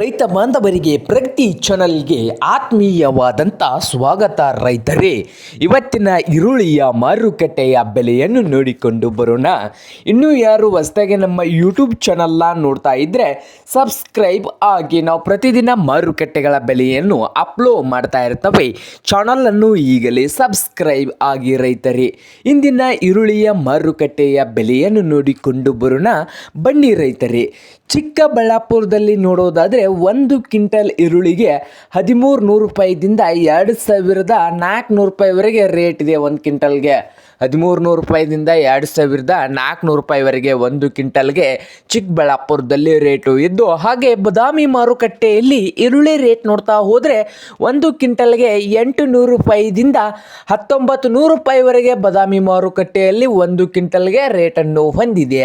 ರೈತ ಬಾಂಧವರಿಗೆ ಪ್ರಗತಿ ಚಾನಲ್ಗೆ ಆತ್ಮೀಯವಾದಂಥ ಸ್ವಾಗತ ರೈತರೇ. ಇವತ್ತಿನ ಈರುಳ್ಳಿಯ ಮಾರುಕಟ್ಟೆಯ ಬೆಲೆಯನ್ನು ನೋಡಿಕೊಂಡು ಬರೋಣ. ಇನ್ನೂ ಯಾರು ಹೊಸದಾಗಿ ನಮ್ಮ ಯೂಟ್ಯೂಬ್ ಚಾನಲ್ನ ನೋಡ್ತಾ ಇದ್ದರೆ ಸಬ್ಸ್ಕ್ರೈಬ್ ಆಗಿ ನಾವು ಪ್ರತಿದಿನ ಮಾರುಕಟ್ಟೆಗಳ ಬೆಲೆಯನ್ನು ಅಪ್ಲೋಡ್ ಮಾಡ್ತಾ ಇರ್ತವೆ. ಚಾನಲನ್ನು ಈಗಲೇ ಸಬ್ಸ್ಕ್ರೈಬ್ ಆಗಿ ರೈತರೇ. ಇಂದಿನ ಈರುಳ್ಳಿಯ ಮಾರುಕಟ್ಟೆಯ ಬೆಲೆಯನ್ನು ನೋಡಿಕೊಂಡು ಬರೋಣ. ಬನ್ನಿ ರೈತರೇ. ಚಿಕ್ಕಬಳ್ಳಾಪುರದಲ್ಲಿ ನೋಡೋದಾದರೆ ಒಂದು ಕ್ವಿಂಟಲ್ ಈರುಳ್ಳಿಗೆ ಹದಿಮೂರು ನೂರು ರೂಪಾಯಿದಿಂದ ಎರಡು ಸಾವಿರದ ನಾಲ್ಕುನೂರು ರೂಪಾಯಿವರೆಗೆ ರೇಟ್ ಇದೆ ಒಂದು ಕ್ವಿಂಟಲ್ಗೆ. ಹದಿಮೂರು ನೂರು ರೂಪಾಯಿದಿಂದ ಎರಡು ಸಾವಿರದ ನಾಲ್ಕುನೂರು ರೂಪಾಯಿವರೆಗೆ ಒಂದು ಕ್ವಿಂಟಲ್ಗೆ ಚಿಕ್ಕಬಳ್ಳಾಪುರದಲ್ಲಿ ರೇಟು ಇದ್ದು, ಹಾಗೆ ಬದಾಮಿ ಮಾರುಕಟ್ಟೆಯಲ್ಲಿ ಈರುಳ್ಳಿ ರೇಟ್ ನೋಡ್ತಾ ಹೋದರೆ ಒಂದು ಕ್ವಿಂಟಲ್ಗೆ ಎಂಟು ನೂರು ರೂಪಾಯಿದಿಂದ ಹತ್ತೊಂಬತ್ತು ನೂರು ರೂಪಾಯಿವರೆಗೆ ಬದಾಮಿ ಮಾರುಕಟ್ಟೆಯಲ್ಲಿ ಒಂದು ಕ್ವಿಂಟಲ್ಗೆ ರೇಟನ್ನು ಹೊಂದಿದೆ.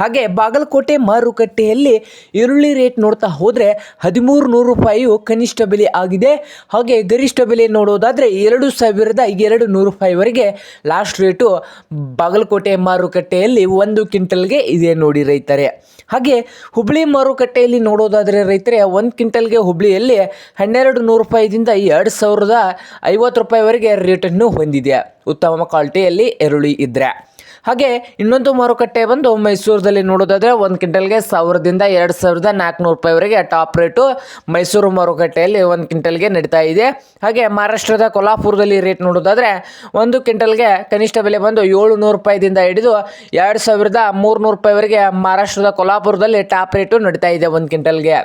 ಹಾಗೆ ಬಾಗಲಕೋಟೆ ಮಾರುಕಟ್ಟೆಯಲ್ಲಿ ಈರುಳ್ಳಿ ರೇಟ್ ನೋಡ್ತಾ ಹೋದರೆ ಹದಿಮೂರು ನೂರು ರೂಪಾಯಿಯು ಕನಿಷ್ಠ ಬೆಲೆ ಆಗಿದೆ. ಹಾಗೆ ಗರಿಷ್ಠ ಬೆಲೆ ನೋಡೋದಾದರೆ ಎರಡು ಸಾವಿರದ ಎರಡು ನೂರು ರೂಪಾಯಿವರೆಗೆ ಲಾಸ್ಟ್ ರೇಟು ಬಾಗಲಕೋಟೆ ಮಾರುಕಟ್ಟೆಯಲ್ಲಿ ಒಂದು ಕ್ವಿಂಟಲ್ಗೆ ಇದೆ ನೋಡಿ ರೈತರೆ. ಹಾಗೆ ಹುಬ್ಳಿ ಮಾರುಕಟ್ಟೆಯಲ್ಲಿ ನೋಡೋದಾದರೆ ರೈತರೆ, ಒಂದು ಕ್ವಿಂಟಲ್ಗೆ ಹುಬ್ಳಿಯಲ್ಲಿ ಹನ್ನೆರಡು ನೂರು ರೂಪಾಯಿದಿಂದ ಎರಡು ಸಾವಿರದ ಐವತ್ತು ರೂಪಾಯಿವರೆಗೆ ರೇಟನ್ನು ಹೊಂದಿದೆ. ಉತ್ತಮ ಕ್ವಾಲಿಟಿಯಲ್ಲಿ ಈರುಳ್ಳಿ ಇದ್ದರೆ ಹಾಗೆ ಇನ್ನೊಂದು ಮಾರುಕಟ್ಟೆ ಬಂದು ಮೈಸೂರದಲ್ಲಿ ನೋಡೋದಾದರೆ ಒಂದು ಕ್ವಿಂಟಲ್ಗೆ ಸಾವಿರದಿಂದ ಎರಡು ಸಾವಿರದ ನಾಲ್ಕುನೂರು ರೂಪಾಯಿವರೆಗೆ ಟಾಪ್ ರೇಟು ಮೈಸೂರು ಮಾರುಕಟ್ಟೆಯಲ್ಲಿ ಒಂದು ಕ್ವಿಂಟಲ್ಗೆ ನಡೀತಾ ಇದೆ. ಹಾಗೆ ಮಹಾರಾಷ್ಟ್ರದ ಕೊಲ್ಹಾಪುರದಲ್ಲಿ ರೇಟ್ ನೋಡೋದಾದರೆ ಒಂದು ಕ್ವಿಂಟಲ್ಗೆ ಕನಿಷ್ಠ ಬೆಲೆ ಬಂದು ಏಳುನೂರು ರೂಪಾಯಿದಿಂದ ಹಿಡಿದು ಎರಡು ಸಾವಿರದ ಮೂರುನೂರು ರೂಪಾಯಿವರೆಗೆ ಮಹಾರಾಷ್ಟ್ರದ ಕೊಲ್ಹಾಪುರದಲ್ಲಿ ಟಾಪ್ ರೇಟು ನಡೀತಾ ಇದೆ ಒಂದು ಕ್ವಿಂಟಲ್ಗೆ.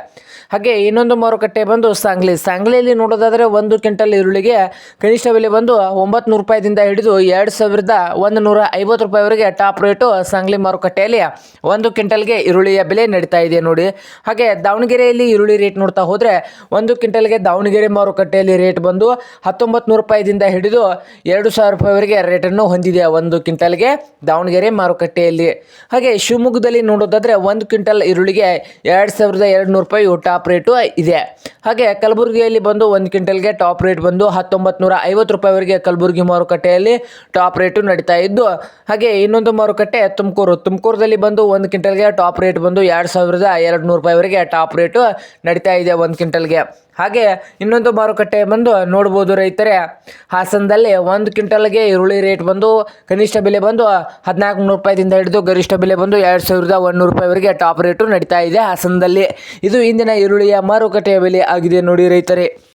ಹಾಗೆ ಇನ್ನೊಂದು ಮಾರುಕಟ್ಟೆ ಬಂದು ಸಾಂಗ್ಲಿ. ಸಾಂಗ್ಲಿಯಲ್ಲಿ ನೋಡೋದಾದರೆ ಒಂದು ಕ್ವಿಂಟಲ್ ಈರುಳ್ಳಿಗೆ ಕನಿಷ್ಠ ಬೆಲೆ ಬಂದು ಒಂಬತ್ತು ನೂರು ರೂಪಾಯಿದಿಂದ ಹಿಡಿದು ಎರಡು ಸಾವಿರದ ಒಂದು ನೂರ ಐವತ್ತು ರೂಪಾಯಿವರೆಗೆ ಟಾಪ್ ರೇಟು ಸಂಗ್ಲಿ ಮಾರುಕಟ್ಟೆಯಲ್ಲಿ ಒಂದು ಕ್ವಿಂಟಲ್ಗೆ ಈರುಳ್ಳಿಯ ಬೆಲೆ ನಡೀತಾ ಇದೆ ನೋಡಿ. ಹಾಗೆ ದಾವಣಗೆರೆಯಲ್ಲಿ ಈರುಳ್ಳಿ ರೇಟ್ ನೋಡ್ತಾ ಹೋದರೆ ಒಂದು ಕ್ವಿಂಟಲ್ಗೆ ದಾವಣಗೆರೆ ಮಾರುಕಟ್ಟೆಯಲ್ಲಿ ರೇಟ್ ಬಂದು ಹತ್ತೊಂಬತ್ತು ನೂರು ರೂಪಾಯಿದಿಂದ ಹಿಡಿದು ಎರಡು ಸಾವಿರ ರೂಪಾಯಿವರೆಗೆ ರೇಟನ್ನು ಹೊಂದಿದೆ ಒಂದು ಕ್ವಿಂಟಲ್ಗೆ ದಾವಣಗೆರೆ ಮಾರುಕಟ್ಟೆಯಲ್ಲಿ. ಹಾಗೆ ಶಿವಮೊಗ್ಗದಲ್ಲಿ ನೋಡೋದಾದರೆ ಒಂದು ಕ್ವಿಂಟಲ್ ಈರುಳ್ಳಿಗೆ ಎರಡು ಸಾವಿರದ ಎರಡು ನೂರು ರೂಪಾಯಿ ಟಾಪ್ ರೇಟು ಇದೆ. ಹಾಗೆ ಕಲಬುರಗಿಯಲ್ಲಿ ಬಂದು ಒಂದು ಕ್ವಿಂಟಲ್ಗೆ ಟಾಪ್ ರೇಟ್ ಬಂದು ಹತ್ತೊಂಬತ್ತು ನೂರ ಐವತ್ತು ರೂಪಾಯಿವರೆಗೆ ಕಲಬುರಗಿ ಮಾರುಕಟ್ಟೆಯಲ್ಲಿ ಟಾಪ್ ರೇಟು ನಡೀತಾ ಇದ್ದು, ಹಾಗೆ ಇನ್ನೊಂದು ಮಾರುಕಟ್ಟೆ ತುಮಕೂರು. ತುಮಕೂರದಲ್ಲಿ ಬಂದು ಒಂದು ಕ್ವಿಂಟಲ್ಗೆ ಟಾಪ್ ರೇಟ್ ಬಂದು ಎರಡು ಸಾವಿರದ ಎರಡು ನೂರು ರೂಪಾಯಿವರೆಗೆ ಟಾಪ್ ರೇಟು ನಡೀತಾ ಇದೆ ಒಂದು ಕ್ವಿಂಟಲ್ಗೆ. ಹಾಗೆ ಇನ್ನೊಂದು ಮಾರುಕಟ್ಟೆ ಬಂದು ನೋಡ್ಬೋದು ರೈತರೆ. ಹಾಸನದಲ್ಲಿ ಒಂದು ಕ್ವಿಂಟಲ್ಗೆ ಈರುಳ್ಳಿ ರೇಟ್ ಬಂದು ಕನಿಷ್ಠ ಬೆಲೆ ಬಂದು ಹದಿನಾಲ್ಕು ನೂರು ರೂಪಾಯಿದಿಂದ ಹಿಡಿದು ಗರಿಷ್ಠ ಬೆಲೆ ಬಂದು ಎರಡು ಸಾವಿರದ ಒಂದುನೂರು ರೂಪಾಯಿವರೆಗೆ ಟಾಪ್ ರೇಟು ನಡೀತಾ ಇದೆ ಹಾಸನದಲ್ಲಿ. ಇದು ಇಂದಿನ ಈರುಳ್ಳಿಯ ಮಾರುಕಟ್ಟೆಯ ಬೆಲೆ ಆಗಿದೆ ನೋಡಿ ರೈತರೇ.